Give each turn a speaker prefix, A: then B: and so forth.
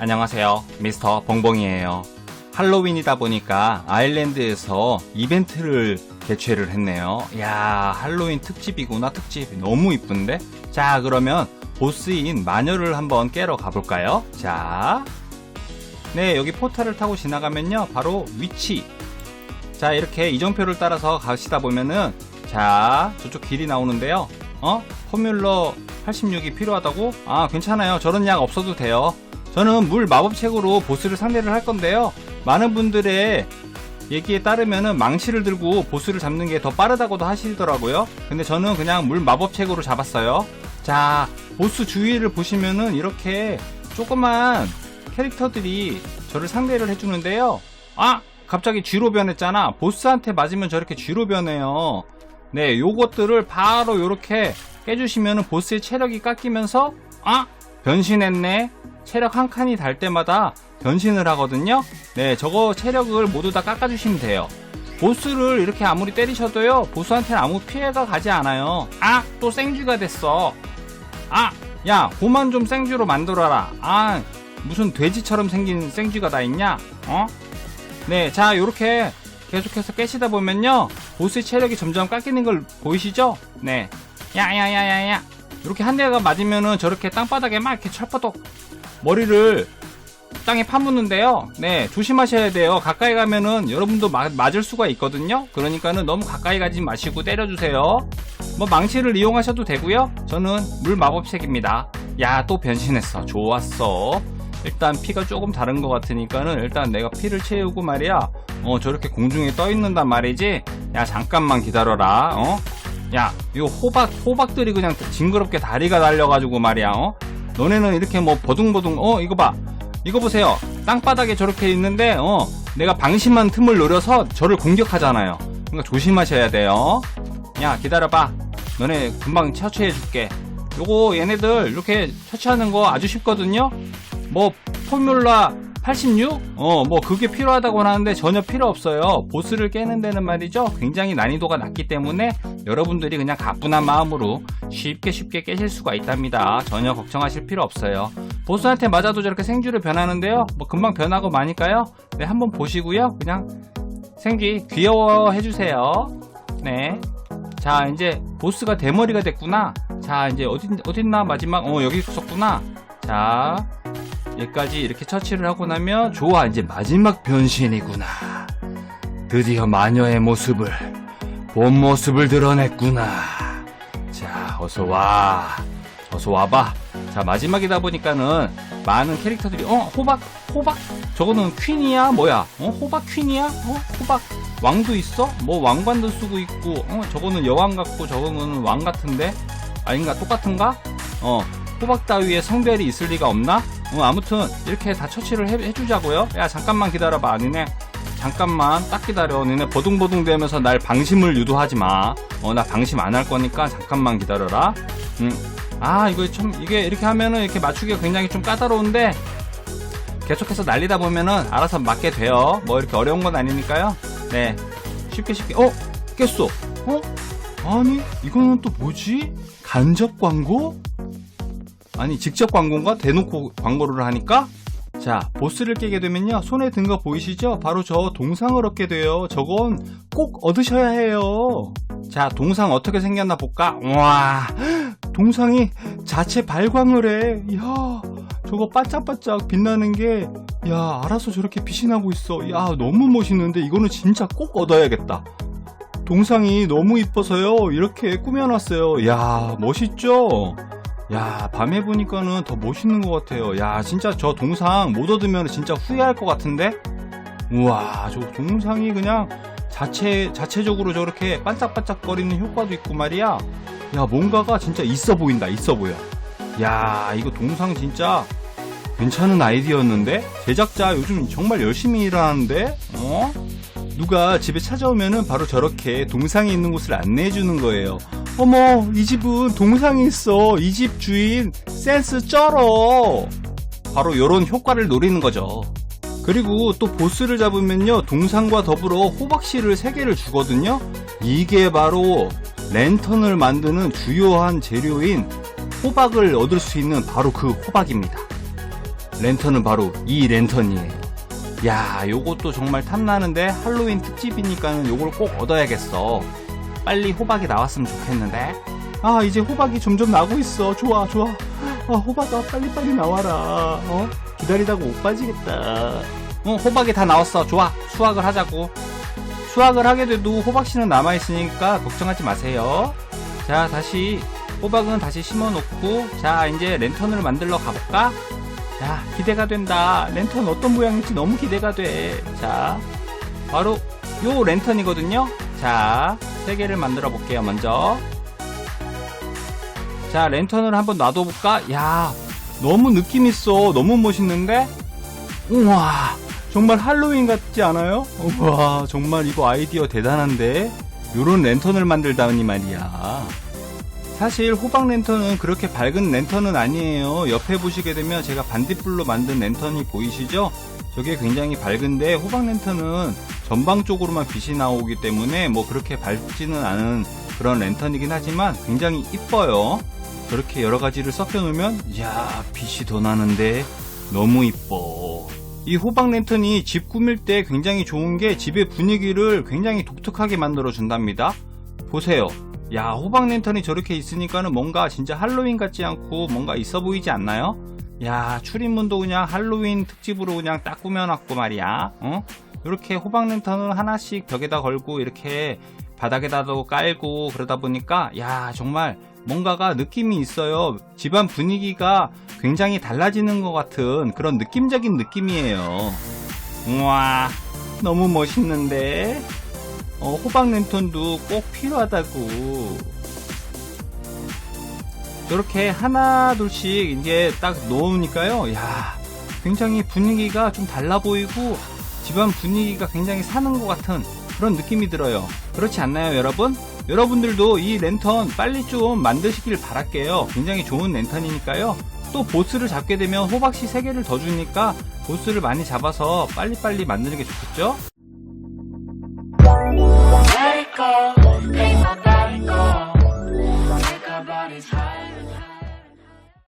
A: 안녕하세요. 미스터 봉봉이에요. 할로윈이다 보니까 아일랜드에서 이벤트를 개최를 했네요. 야 할로윈 특집이구나, 특집. 너무 이쁜데? 자, 그러면 보스인 마녀를 한번 깨러 가볼까요? 자. 네, 여기 포탈을 타고 지나가면요. 바로 위치. 자, 이렇게 이정표를 따라서 가시다 보면은, 자, 저쪽 길이 나오는데요. 어? 포뮬러 86이 필요하다고? 아, 괜찮아요. 저런 약 없어도 돼요. 저는 물 마법책으로 보스를 상대를 할 건데요. 많은 분들의 얘기에 따르면은 망치를 들고 보스를 잡는 게 더 빠르다고도 하시더라고요. 근데 저는 그냥 물 마법책으로 잡았어요. 자, 보스 주위를 보시면은 이렇게 조그만 캐릭터들이 저를 상대를 해주는데요. 아! 갑자기 쥐로 변했잖아. 보스한테 맞으면 저렇게 쥐로 변해요. 네, 요것들을 바로 요렇게 깨주시면은 보스의 체력이 깎이면서, 아! 변신했네. 체력 한 칸이 달 때마다 변신을 하거든요. 네, 저거 체력을 모두 다 깎아주시면 돼요. 보스를 이렇게 아무리 때리셔도요, 보스한테는 아무 피해가 가지 않아요. 아! 또 생쥐가 됐어. 아! 야, 고만 좀 생쥐로 만들어라. 아, 무슨 돼지처럼 생긴 생쥐가 다 있냐? 어? 네, 자, 요렇게 계속해서 깨시다 보면요. 보스의 체력이 점점 깎이는 걸 보이시죠? 네. 야, 야, 야, 야, 야. 이렇게 한 대가 맞으면은 저렇게 땅바닥에 막 이렇게 철퍼덕 머리를 땅에 파묻는데요. 네, 조심하셔야 돼요. 가까이 가면은 여러분도 마- 맞을 수가 있거든요. 그러니까는 너무 가까이 가지 마시고 때려주세요. 뭐 망치를 이용하셔도 되고요. 저는 물 마법책입니다. 야, 또 변신했어. 좋았어. 일단 피가 조금 다른 것 같으니까는 일단 내가 피를 채우고 말이야. 어, 저렇게 공중에 떠 있는단 말이지. 야, 잠깐만 기다려라. 어? 야, 이거 호박, 호박들이 그냥 징그럽게 다리가 달려가지고 말이야. 어? 너네는 이렇게 뭐 버둥버둥, 어, 이거 봐. 이거 보세요. 땅바닥에 저렇게 있는데, 어, 내가 방심한 틈을 노려서 저를 공격하잖아요. 그러니까 조심하셔야 돼요. 야, 기다려봐. 너네 금방 처치해 줄게. 요거 얘네들 이렇게 처치하는 거 아주 쉽거든요? 뭐, 포뮬라 86? 어, 뭐, 그게 필요하다고 하는데 전혀 필요 없어요. 보스를 깨는 데는 말이죠. 굉장히 난이도가 낮기 때문에 여러분들이 그냥 가뿐한 마음으로 쉽게 쉽게 깨실 수가 있답니다. 전혀 걱정하실 필요 없어요. 보스한테 맞아도 저렇게 생쥐를 변하는데요. 뭐, 금방 변하고 마니까요. 네, 한번 보시고요. 그냥 생쥐 귀여워 해주세요. 네. 자, 이제 보스가 대머리가 됐구나. 자, 이제 어디, 어딨나? 마지막, 어, 여기 있었구나. 자, 여기까지 이렇게 처치를 하고 나면, 좋아, 이제 마지막 변신이구나. 드디어 마녀의 모습을, 본 모습을 드러냈구나. 자, 어서 와. 어서 와봐. 자, 마지막이다 보니까는, 많은 캐릭터들이, 어, 호박, 호박? 저거는 퀸이야? 뭐야? 어, 호박 퀸이야? 어, 호박 왕도 있어? 뭐 왕관도 쓰고 있고, 어, 저거는 여왕 같고, 저거는 왕 같은데? 아닌가? 똑같은가? 어, 호박 따위에 성별이 있을 리가 없나? 어, 아무튼, 이렇게 다 처치를 해, 해주자고요. 야, 잠깐만 기다려봐. 니네, 잠깐만, 딱 기다려. 니네 버둥버둥 되면서 날 방심을 유도하지 마. 어, 나 방심 안 할 거니까 잠깐만 기다려라. 음. 아, 이거 좀, 이게 이렇게 하면은 이렇게 맞추기가 굉장히 좀 까다로운데, 계속해서 날리다 보면은 알아서 맞게 돼요. 뭐 이렇게 어려운 건 아니니까요. 네. 쉽게 쉽게. 어? 깼어. 어? 아니, 이거는 또 뭐지? 간접 광고? 아니, 직접 광고인가? 대놓고 광고를 하니까? 자, 보스를 깨게 되면요. 손에 든 거 보이시죠? 바로 저 동상을 얻게 돼요. 저건 꼭 얻으셔야 해요. 자, 동상 어떻게 생겼나 볼까? 와, 동상이 자체 발광을 해. 이야, 저거 반짝반짝 빛나는 게, 야, 알아서 저렇게 빛이 나고 있어. 야, 너무 멋있는데 이거는 진짜 꼭 얻어야겠다. 동상이 너무 이뻐서요. 이렇게 꾸며놨어요. 야, 멋있죠? 야, 밤에 보니까는 더 멋있는 것 같아요. 야, 진짜 저 동상 못 얻으면 진짜 후회할 것 같은데? 우와, 저 동상이 그냥 자체, 자체적으로 저렇게 반짝반짝거리는 효과도 있고 말이야. 야, 뭔가가 진짜 있어 보인다, 있어 보여. 야, 이거 동상 진짜 괜찮은 아이디어였는데? 제작자 요즘 정말 열심히 일하는데? 어? 누가 집에 찾아오면은 바로 저렇게 동상이 있는 곳을 안내해 주는 거예요. 어머, 이 집은 동상이 있어. 이 집 주인 센스 쩔어. 바로 이런 효과를 노리는 거죠. 그리고 또 보스를 잡으면요, 동상과 더불어 호박씨를 3개를 주거든요? 이게 바로 랜턴을 만드는 주요한 재료인 호박을 얻을 수 있는 바로 그 호박입니다. 랜턴은 바로 이 랜턴이에요. 야, 요것도 정말 탐나는데 할로윈 특집이니까는 요걸 꼭 얻어야겠어. 빨리 호박이 나왔으면 좋겠는데. 아, 이제 호박이 점점 나고 있어. 좋아, 좋아. 아, 호박아, 빨리빨리 나와라. 어? 기다리다가 못 빠지겠다. 어, 호박이 다 나왔어. 좋아. 수확을 하자고. 수확을 하게 돼도 호박씨는 남아있으니까 걱정하지 마세요. 자, 다시 호박은 다시 심어놓고 자, 이제 랜턴을 만들러 가볼까? 자, 기대가 된다. 랜턴 어떤 모양일지 너무 기대가 돼. 자, 바로 요 랜턴이거든요. 자, 세 개를 만들어 볼게요, 먼저. 자, 랜턴을 한번 놔둬 볼까? 야, 너무 느낌 있어. 너무 멋있는데? 우와, 정말 할로윈 같지 않아요? 우와, 정말 이거 아이디어 대단한데? 요런 랜턴을 만들다니 말이야. 사실 호박 랜턴은 그렇게 밝은 랜턴은 아니에요. 옆에 보시게 되면 제가 반딧불로 만든 랜턴이 보이시죠? 저게 굉장히 밝은데 호박 랜턴은 전방 쪽으로만 빛이 나오기 때문에 뭐 그렇게 밝지는 않은 그런 랜턴이긴 하지만 굉장히 이뻐요. 저렇게 여러 가지를 섞여 놓으면 이야 빛이 더 나는데 너무 이뻐. 이 호박 랜턴이 집 꾸밀 때 굉장히 좋은 게 집의 분위기를 굉장히 독특하게 만들어 준답니다. 보세요. 야, 호박 랜턴이 저렇게 있으니까는 뭔가 진짜 할로윈 같지 않고 뭔가 있어 보이지 않나요? 야, 출입문도 그냥 할로윈 특집으로 그냥 딱 꾸며놨고 말이야. 어? 이렇게 호박 랜턴을 하나씩 벽에다 걸고 이렇게 바닥에다도 깔고 그러다 보니까 야, 정말 뭔가가 느낌이 있어요. 집안 분위기가 굉장히 달라지는 것 같은 그런 느낌적인 느낌이에요. 우와, 너무 멋있는데? 어, 호박 랜턴도 꼭 필요하다고. 이렇게 하나, 둘씩 이제 딱 놓으니까요. 야, 굉장히 분위기가 좀 달라 보이고 집안 분위기가 굉장히 사는 것 같은 그런 느낌이 들어요. 그렇지 않나요, 여러분? 여러분들도 이 랜턴 빨리 좀 만드시길 바랄게요. 굉장히 좋은 랜턴이니까요. 또 보스를 잡게 되면 호박씨 3개를 더 주니까 보스를 많이 잡아서 빨리빨리 만드는 게 좋겠죠?